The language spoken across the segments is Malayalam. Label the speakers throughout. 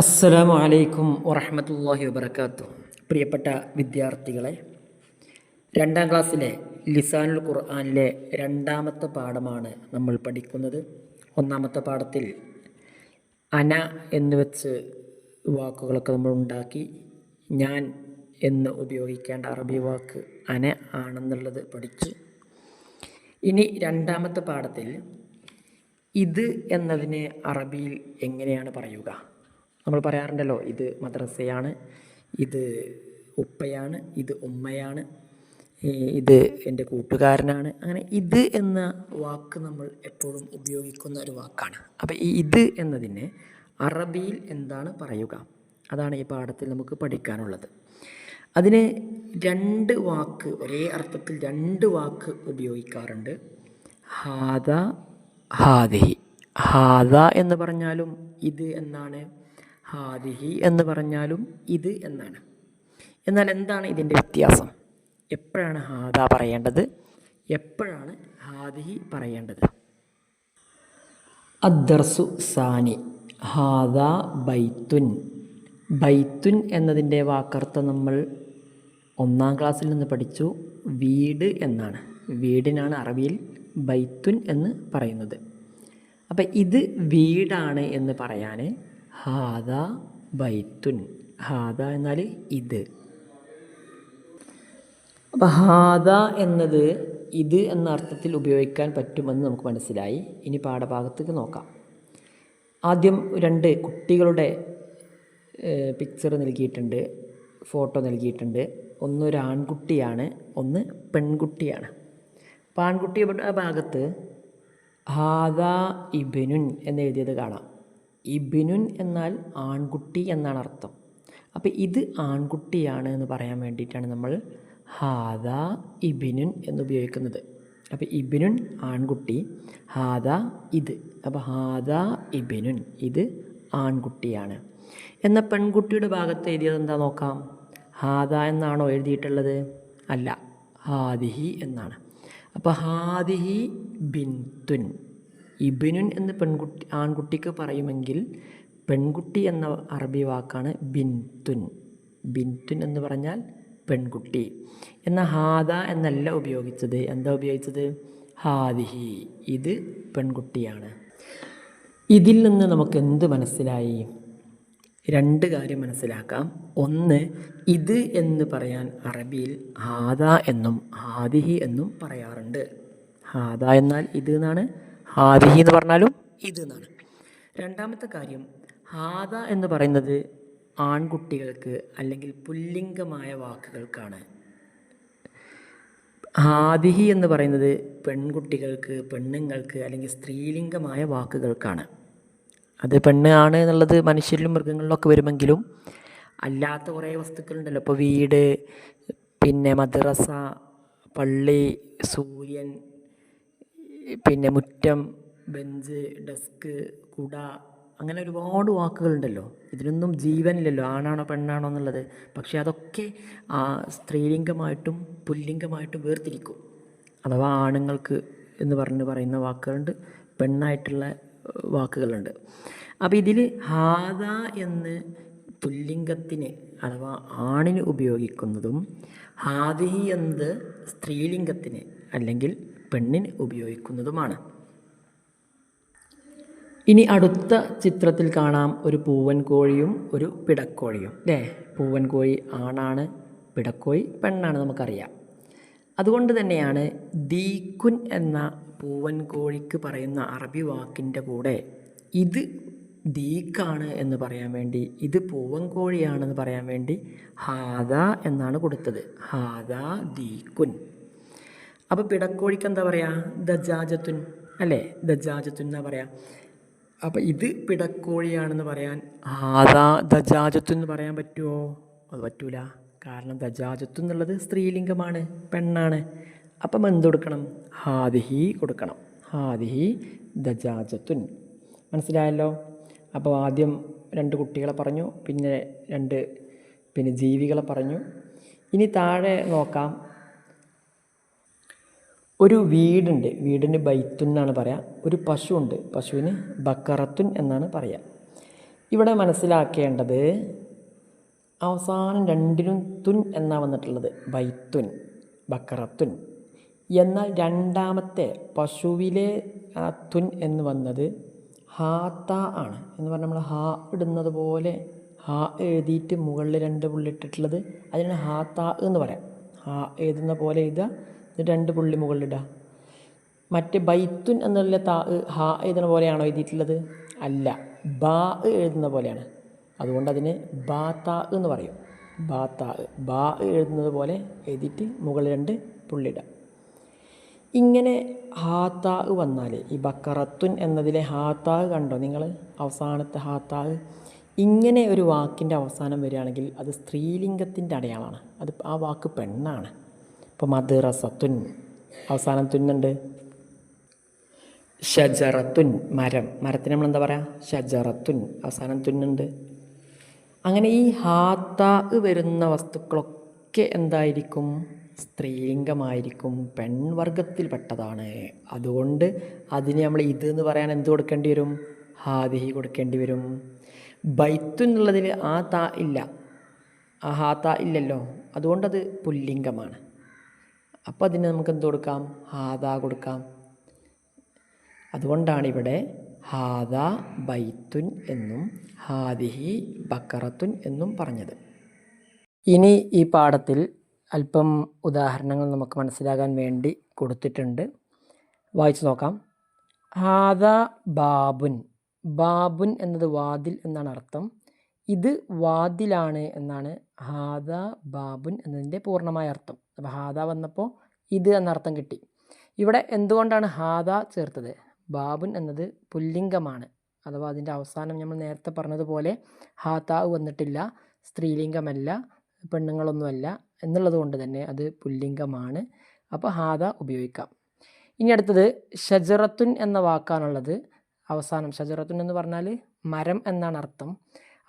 Speaker 1: അസ്സലാമു അലൈക്കും വറഹമത്തല്ലാഹി വബർക്കാത്തു പ്രിയപ്പെട്ട വിദ്യാർത്ഥികളെ രണ്ടാം ക്ലാസ്സിലെ ലിസാനുൽ ഖുർആനിലെ രണ്ടാമത്തെ പാഠമാണ് നമ്മൾ പഠിക്കുന്നത്. ഒന്നാമത്തെ പാഠത്തിൽ അന എന്ന് വെച്ച് വാക്കുകളൊക്കെ നമ്മൾ ഉണ്ടാക്കി ഞാൻ എന്ന് ഉപയോഗിക്കേണ്ട അറബി വാക്ക് അന ആണെന്നുള്ളത് പഠിച്ചു. ഇനി രണ്ടാമത്തെ പാഠത്തിൽ ഇത് എന്നതിനെ അറബിയിൽ എങ്ങനെയാണ് പറയുക? നമ്മൾ പറയാറുണ്ടല്ലോ ഇത് മദ്രസയാണ് ഇത് ഉപ്പയാണ് ഇത് ഉമ്മയാണ് ഇത് എന്റെ കൂട്ടുകാരനാണ്. അങ്ങനെ ഇത് എന്ന വാക്ക് നമ്മൾ എപ്പോഴും ഉപയോഗിക്കുന്ന ഒരു വാക്കാണ്. അപ്പോൾ ഈ ഇത് എന്നതിനെ അറബിയിൽ എന്താണ് പറയുക? അതാണ് ഈ പാഠത്തിൽ നമുക്ക് പഠിക്കാനുള്ളത്. അതിന് രണ്ട് വാക്ക് ഒരേ അർത്ഥത്തിൽ രണ്ട് വാക്ക് ഉപയോഗിക്കാറുണ്ട്. ഹാദ ഹാദിഹി. ഹാദ എന്ന് പറഞ്ഞാലും ഇത് എന്നാണ്? ഹാദിഹി എന്ന് പറഞ്ഞാലും ഇത് എന്നാണ്. എന്നാൽ എന്താണ് ഇതിന്റെ വ്യത്യാസം? എപ്പോഴാണ് ഹാദ പറയേണ്ടത്? എപ്പോഴാണ് ഹാദിഹി പറയേണ്ടത്? അദ്ദർസു സാനി ഹാദ ബൈത്തുൻ. ബൈത്തുൻ എന്നതിന്റെ വാക്കർത്ഥം നമ്മൾ ഒന്നാം ക്ലാസ്സിൽ നിന്ന് പഠിച്ചു. വീട് എന്നാണ്. വീടിനാണ് അറബിയിൽ ബൈത്തുൻ എന്ന് പറയുന്നത്. അപ്പം ഇത് വീടാണ് എന്ന് പറയാൻ ഹാദ ബൈത്തുൻ. ഹാദ എന്നാൽ ഇത്. അപ്പം ഹാദ എന്നത് ഇത് എന്ന അർത്ഥത്തിൽ ഉപയോഗിക്കാൻ പറ്റുമെന്ന് നമുക്ക് മനസ്സിലായി. ഇനി പാഠഭാഗത്തേക്ക് നോക്കാം. ആദ്യം രണ്ട് കുട്ടികളുടെ പിക്ചർ നൽകിയിട്ടുണ്ട്. ഫോട്ടോ നൽകിയിട്ടുണ്ട്. ഒന്ന് ഒരു ആൺകുട്ടിയാണ് ഒന്ന് പെൺകുട്ടിയാണ്. അപ്പോൾ ആൺകുട്ടിയുടെ ഭാഗത്ത് ഹാദ ഇബിനുൻ എന്ന് എഴുതിയത് കാണാം. ഇബിനുൻ എന്നാൽ ആൺകുട്ടി എന്നാണ് അർത്ഥം. അപ്പോൾ ഇത് ആൺകുട്ടിയാണ് എന്ന് പറയാൻ വേണ്ടിയിട്ടാണ് നമ്മൾ ഹാദ ഇബിനുൻ എന്നുപയോഗിക്കുന്നത് അപ്പോൾ ഇബിനുൻ ആൺകുട്ടി ഹാദ ഇത്. അപ്പോൾ ഹാദ ഇബിനുൻ ഇത് ആൺകുട്ടിയാണ്. എന്ന പെൺകുട്ടിയുടെ ഭാഗത്ത് എഴുതിയത് എന്താ നോക്കാം? ഹാദ എന്നാണോ എഴുതിയിട്ടുള്ളത്? അല്ല ഹാദിഹി എന്നാണ്. അപ്പോൾ ഹാദിഹി ബിൻതുൻ. ഇബിനുൻ എന്ന് പെൺകുട്ടി ആൺകുട്ടിക്ക് പറയുമെങ്കിൽ പെൺകുട്ടി എന്ന അറബി വാക്കാണ് ബിൻതുൻ. ബിൻതുൻ എന്ന് പറഞ്ഞാൽ പെൺകുട്ടി. എന്ന ഹാദ എന്നല്ല ഉപയോഗിച്ചത്. എന്താ ഉപയോഗിച്ചത്? ഹാദിഹി. ഇത് പെൺകുട്ടിയാണ്. ഇതിൽ നിന്ന് നമുക്ക് എന്ത് മനസ്സിലായി? രണ്ട് കാര്യം മനസ്സിലാക്കാം. ഒന്ന് ഇത് എന്ന് പറയാൻ അറബിയിൽ ഹാദ എന്നും ഹാദിഹി എന്നും പറയാറുണ്ട്. ഹാദ എന്നാൽ ഇത് എന്നാണ്? ഹാദിഹി എന്ന് പറഞ്ഞാലും ഇത് എന്നാണ്. രണ്ടാമത്തെ കാര്യം ഹാദ എന്ന് പറയുന്നത് ആൺകുട്ടികൾക്ക് അല്ലെങ്കിൽ പുല്ലിംഗമായ വാക്കുകൾക്കാണ്. ഹാദിഹി എന്ന് പറയുന്നത് പെൺകുട്ടികൾക്ക് പെണ്ണുങ്ങൾക്ക് അല്ലെങ്കിൽ സ്ത്രീലിംഗമായ വാക്കുകൾക്കാണ്. അത് പെണ്ണ് ആണ് എന്നുള്ളത് മനുഷ്യരിലും മൃഗങ്ങളിലൊക്കെ വരുമെങ്കിലും അല്ലാത്ത കുറേ വസ്തുക്കളുണ്ടല്ലോ. ഇപ്പോൾ വീട് പിന്നെ മദ്രസ പള്ളി സൂര്യൻ പിന്നെ മുറ്റം ബെഞ്ച് ഡെസ്ക് കുട അങ്ങനെ ഒരുപാട് വാക്കുകളുണ്ടല്ലോ. ഇതിനൊന്നും ജീവനില്ലല്ലോ ആണാണോ പെണ്ണാണോ എന്നുള്ളത്. പക്ഷേ അതൊക്കെ ആ സ്ത്രീലിംഗമായിട്ടും പുല്ലിംഗമായിട്ടും വേർതിരിക്കും. അഥവാ ആണുങ്ങൾക്ക് എന്ന് പറഞ്ഞ് പറയുന്ന വാക്കുകളുണ്ട് പെണ്ണായിട്ടുള്ള വാക്കുകളുണ്ട്. അപ്പോൾ ഇതിൽ ഹാദ എന്ന് പുല്ലിംഗത്തിന് അഥവാ ആണിന് ഉപയോഗിക്കുന്നതും ഹാദിഹി എന്നത് സ്ത്രീലിംഗത്തിന് അല്ലെങ്കിൽ പെണ്ണിന് ഉപയോഗിക്കുന്നതുമാണ്. ഇനി അടുത്ത ചിത്രത്തിൽ കാണാം ഒരു പൂവൻ കോഴിയും ഒരു പിടക്കോഴിയും. അല്ലേ പൂവൻ കോഴി ആണാണ് പിടക്കോഴി പെണ്ണാണ് നമുക്കറിയാം. അതുകൊണ്ട് തന്നെയാണ് ദീക്കുൻ എന്ന പൂവൻ കോഴിക്ക് പറയുന്ന അറബി വാക്കിന്റെ കൂടെ ഇത് ദീക്കാണ് എന്ന് പറയാൻ വേണ്ടി ഇത് പൂവൻ കോഴിയാണെന്ന് പറയാൻ വേണ്ടി ഹാദ എന്നാണ് കൊടുത്തത്. ഹാദ ദീക്കുൻ. അപ്പോൾ പിടക്കോഴിക്ക് എന്താ പറയുക ദജാജത്തുൻ അല്ലേ? ദജാജത്തുൻ എന്നാ പറയുക അപ്പോൾ ഇത് പിടക്കോഴിയാണെന്ന് പറയാൻ ആദാ ദജാജത്തുൻ എന്ന് പറയാൻ പറ്റുമോ അത് പറ്റൂല. കാരണം ദജാജത്തു എന്നുള്ളത് സ്ത്രീലിംഗമാണ് പെണ്ണാണ്. അപ്പം എന്ത് കൊടുക്കണം? ഹാദിഹി കൊടുക്കണം. ഹാദിഹി ദജാജത്തുൻ. മനസ്സിലായല്ലോ? അപ്പോൾ ആദ്യം രണ്ട് കുട്ടികളെ പറഞ്ഞു പിന്നെ രണ്ട് പിന്നെ ജീവികളെ പറഞ്ഞു. ഇനി താഴെ നോക്കാം. ഒരു വീടുണ്ട്. വീടിന് ബൈത്തുൻ എന്നാണ് പറയുക ഒരു പശുവുണ്ട്. പശുവിന് ബക്കറത്തുൻ എന്നാണ് പറയുക ഇവിടെ മനസ്സിലാക്കേണ്ടത് അവസാനം രണ്ടിനും തുൻ എന്നാ വന്നിട്ടുള്ളത്? ബൈത്തുൻ ബക്കറത്തുൻ. എന്നാൽ രണ്ടാമത്തെ പശുവിലെ ആ തുൻ എന്ന് വന്നത് ഹാത്ത ആണ്. എന്ന് പറഞ്ഞാൽ നമ്മൾ ഹാ ഇടുന്നത് പോലെ ഹാ എഴുതിയിട്ട് മുകളിൽ രണ്ട് പുള്ളിട്ടിട്ടുള്ളത് അതിനാണ് ഹാത്ത എന്ന് പറയാം. ഹാ എഴുതുന്ന പോലെ എഴുതുക. രണ്ട് പുള്ളി മുകളിലിടുക മറ്റ് ബൈത്തുൻ എന്നുള്ള താ ഹ എഴുതുന്ന പോലെയാണോ എഴുതിയിട്ടുള്ളത്? അല്ല. ബാ എഴുതുന്ന പോലെയാണ്. അതുകൊണ്ട് അതിന് ബാ താ എന്ന് പറയും. ബാ താ ബാ എഴുതുന്നത് പോലെ എഴുതിയിട്ട് മുകളിൽ രണ്ട് പുള്ളിയിടുക ഇങ്ങനെ ഹാത്താ വന്നാൽ ഈ ബക്കറത്തുൻ എന്നതിലെ ഹാത്താ കണ്ടോ നിങ്ങൾ? അവസാനത്തെ ഹാത്താ ഇങ്ങനെ ഒരു വാക്കിന്റെ അവസാനം വരികയാണെങ്കിൽ അത് സ്ത്രീലിംഗത്തിന്റെ അടയാളമാണ്. അത് ആ വാക്ക് പെണ്ണാണ്. ഇപ്പോൾ മദ്റസത്തുൻ അവസാനം തുന്നുണ്ട് ഷജറത്തുൻ മരം. മരത്തിന് നമ്മൾ എന്താ പറയുക ഷജറത്തുൻ. അവസാനം തുന്നുണ്ട് അങ്ങനെ ഈ ഹാത്താ വരുന്ന വസ്തുക്കളൊക്കെ എന്തായിരിക്കും? സ്ത്രീലിംഗമായിരിക്കും. പെൺവർഗത്തിൽപ്പെട്ടതാണ്. അതുകൊണ്ട് അതിന് നമ്മൾ ഇത് എന്ന് പറയാൻ എന്ത് കൊടുക്കേണ്ടി വരും? ഹാദിഹി കൊടുക്കേണ്ടി വരും. ബൈത്തു എന്നുള്ളതിൽ ആ താ ഇല്ല. ആ ഹാ താ ഇല്ലല്ലോ. അതുകൊണ്ടത് പുല്ലിംഗമാണ്. അപ്പോൾ അതിന് നമുക്ക് എന്ത് കൊടുക്കാം? ഹാദാ കൊടുക്കാം. അതുകൊണ്ടാണ് ഇവിടെ ഹാദ ബൈത്തുൻ എന്നും ഹാദിഹി ബക്കറത്തുൻ എന്നും പറഞ്ഞത്. ഇനി ഈ പാഠത്തിൽ അല്പം ഉദാഹരണങ്ങൾ നമുക്ക് മനസ്സിലാകാൻ വേണ്ടി കൊടുത്തിട്ടുണ്ട്. വായിച്ചു നോക്കാം. ഹാദ ബാബുൻ. ബാബുൻ എന്നത് വാതിൽ എന്നാണ് അർത്ഥം. ഇത് വാതിലാണ് എന്നാണ് ഹാദ ബാബുൻ എന്നതിന്റെ പൂർണമായ അർത്ഥം. അപ്പോൾ ഹാദ വന്നപ്പോൾ ഇത് എന്നർത്ഥം കിട്ടി. ഇവിടെ എന്തുകൊണ്ടാണ് ഹാദ ചേർത്തത്? ബാബുൻ എന്നത് പുല്ലിംഗമാണ്. അഥവാ അതിന്റെ അവസാനം നമ്മൾ നേരത്തെ പറഞ്ഞതുപോലെ ഹാതാവ് വന്നിട്ടില്ല സ്ത്രീലിംഗമല്ല പെണ്ണുങ്ങളൊന്നുമല്ല എന്നുള്ളത് കൊണ്ട് തന്നെ അത് പുല്ലിംഗമാണ്. അപ്പോൾ ഹാദ ഉപയോഗിക്കാം. ഇനി അടുത്തത് ഷജറത്തുൻ എന്ന വാക്കാണുള്ളത്. അവസാനം ഷജറത്തുൻ എന്ന് പറഞ്ഞാൽ മരം എന്നാണ് അർത്ഥം.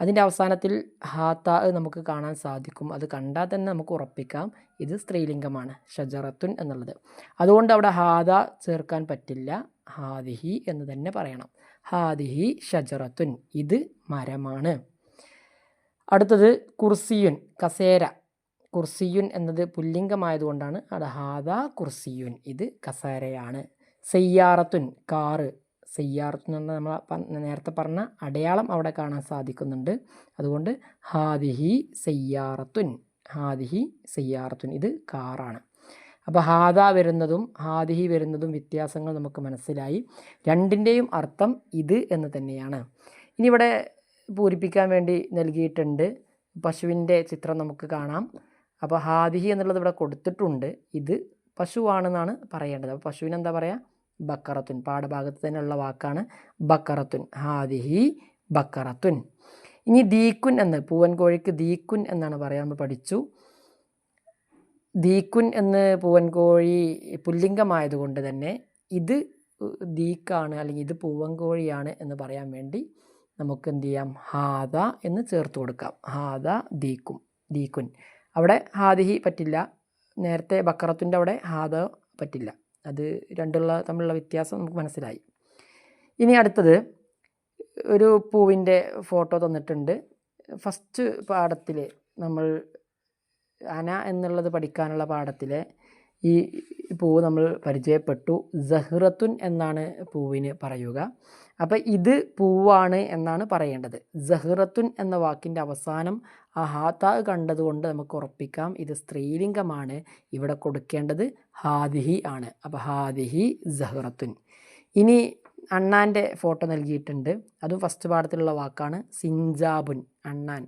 Speaker 1: അതിന്റെ അവസാനത്തിൽ ഹാത്ത നമുക്ക് കാണാൻ സാധിക്കും. അത് കണ്ടാൽ തന്നെ നമുക്ക് ഉറപ്പിക്കാം. ഇത് സ്ത്രീലിംഗമാണ്. ഷജറത്തുൻ എന്നുള്ളത്. അതുകൊണ്ട് അവിടെ ഹാദ ചേർക്കാൻ പറ്റില്ല. ഹാദിഹി എന്ന് തന്നെ പറയണം. ഹാദിഹി ഷജറത്തുൻ. ഇത് മരമാണ്. അടുത്തത് കുർസിയുൻ. കസേര. കുർസിയുൻ എന്നത് പുല്ലിംഗമായതുകൊണ്ടാണ്. അവിടെ ഹാദ കുർസിയുൻ. ഇത് കസേരയാണ്. സയ്യാറത്തുൻ. കാറ്. എന്ന നമ്മൾ നേരത്തെ പറഞ്ഞ അടയാളം അവിടെ കാണാൻ സാധിക്കുന്നുണ്ട്. അതുകൊണ്ട് ഹാദിഹി സയ്യാറത്തുൻ ഹാദിഹി സയ്യാറത്തുൻ. ഇത് കാറാണ്. അപ്പോൾ ഹാദ വരുന്നതും ഹാദിഹി വരുന്നതും വ്യത്യാസങ്ങൾ നമുക്ക് മനസ്സിലായി. രണ്ടിന്റെയും അർത്ഥം ഇത് എന്ന് തന്നെയാണ്. ഇനി ഇവിടെ പൂരിപ്പിക്കാൻ വേണ്ടി നൽകിയിട്ടുണ്ട് പശുവിന്റെ ചിത്രം നമുക്ക് കാണാം. അപ്പോൾ ഹാദിഹി എന്നുള്ളത് ഇവിടെ കൊടുത്തിട്ടുണ്ട്. ഇത് പശുവാണെന്നാണ് പറയേണ്ടത്. അപ്പോൾ പശുവിനെന്താ പറയുക ബക്കറത്തുൻ. പാഠഭാഗത്ത് തന്നെയുള്ള വാക്കാണ് ബക്കറത്തുൻ. ഹാദിഹി ബക്കറത്തുൻ. ഇനി ദീക്കുൻ എന്ന് പൂവൻ കോഴിക്ക് ദീക്കുൻ എന്നാണ് പറയാൻ പഠിച്ചു. ദീക്കുൻ എന്ന് പൂവൻ കോഴി പുല്ലിംഗമായതുകൊണ്ട് തന്നെ ഇത് ദീക്കാണ് അല്ലെങ്കിൽ ഇത് പൂവൻ കോഴിയാണ് എന്ന് പറയാൻ വേണ്ടി നമുക്ക് എന്ത് ചെയ്യാം? ഹാദ എന്ന് ചേർത്ത് കൊടുക്കാം. ഹാദ ദീക്കും ദീക്കുൻ. അവിടെ ഹാദിഹി പറ്റില്ല. നേരത്തെ ബക്കറത്തിന്റെ അവിടെ ഹാദ പറ്റില്ല. അത് രണ്ടുള്ള തമ്മിലുള്ള വ്യത്യാസം നമുക്ക് മനസ്സിലായി. ഇനി അടുത്തത് ഒരു പൂവിന്റെ ഫോട്ടോ തന്നിട്ടുണ്ട്. ഫസ്റ്റ് പാഠത്തിൽ നമ്മൾ അന എന്നുള്ളത് പഠിക്കാനുള്ള പാഠത്തിലെ ഈ പൂവ് നമ്മൾ പരിചയപ്പെട്ടു. സഹ്റത്തുൻ എന്നാണ് പൂവിന് പറയുക. അപ്പോൾ ഇത് പൂവാണ് എന്നാണ് പറയേണ്ടത്. സഹ്റത്തുൻ എന്ന വാക്കിന്റെ അവസാനം ആ ഹാത്ത കണ്ടതുകൊണ്ട് നമുക്ക് ഉറപ്പിക്കാം. ഇത് സ്ത്രീലിംഗമാണ്. ഇവിടെ കൊടുക്കേണ്ടത് ഹാദിഹി ആണ്. അപ്പോൾ ഹാദിഹി സഹ്റത്തുൻ. ഇനി അണ്ണാന്റെ ഫോട്ടോ നൽകിയിട്ടുണ്ട്. അതും ഫസ്റ്റ് പാഠത്തിലുള്ള വാക്കാണ് സിഞ്ചാബുൻ അണ്ണാൻ.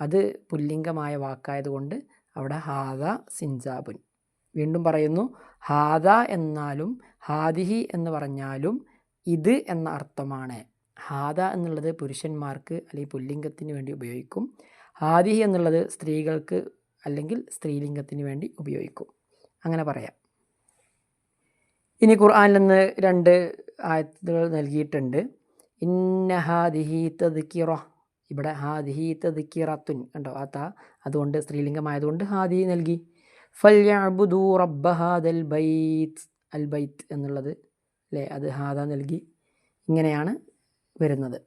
Speaker 1: അത് പുല്ലിംഗമായ വാക്കായതുകൊണ്ട് അവിടെ ഹാദ സിഞ്ചാബുൻ വീണ്ടും പറയുന്നു ഹാദ എന്നാലും ഹാദിഹി എന്ന് പറഞ്ഞാലും ഇത് എന്ന അർത്ഥമാണ്. ഹാദ എന്നുള്ളത് പുരുഷന്മാർക്ക് അല്ലെങ്കിൽ പുല്ലിംഗത്തിന് വേണ്ടി ഉപയോഗിക്കും. ഹാദിഹി എന്നുള്ളത് സ്ത്രീകൾക്ക് അല്ലെങ്കിൽ സ്ത്രീലിംഗത്തിന് വേണ്ടി ഉപയോഗിക്കും. അങ്ങനെ പറയാം. ഇനി ഖുർആാനിൽ നിന്ന് രണ്ട് ആയത്തുകൾ നൽകിയിട്ടുണ്ട്. ഇന്ന ഹാദിഹി തദ്ക്കിറ ഇവിടെ ഹാദിഹി തദ്ക്കിറത്തുൻ കണ്ടോ? ആ അതുകൊണ്ട് സ്ത്രീലിംഗമായതുകൊണ്ട് ഹാദിഹി നൽകി. ഫല്യഅബുദു റബ്ബ ഹാദൽ ബൈത്ത് അൽ ബൈത്ത് എന്നുള്ളത് അല്ലേ അത് ഹാദ നൽകി ഇങ്ങനെയാണ് വരുന്നത്.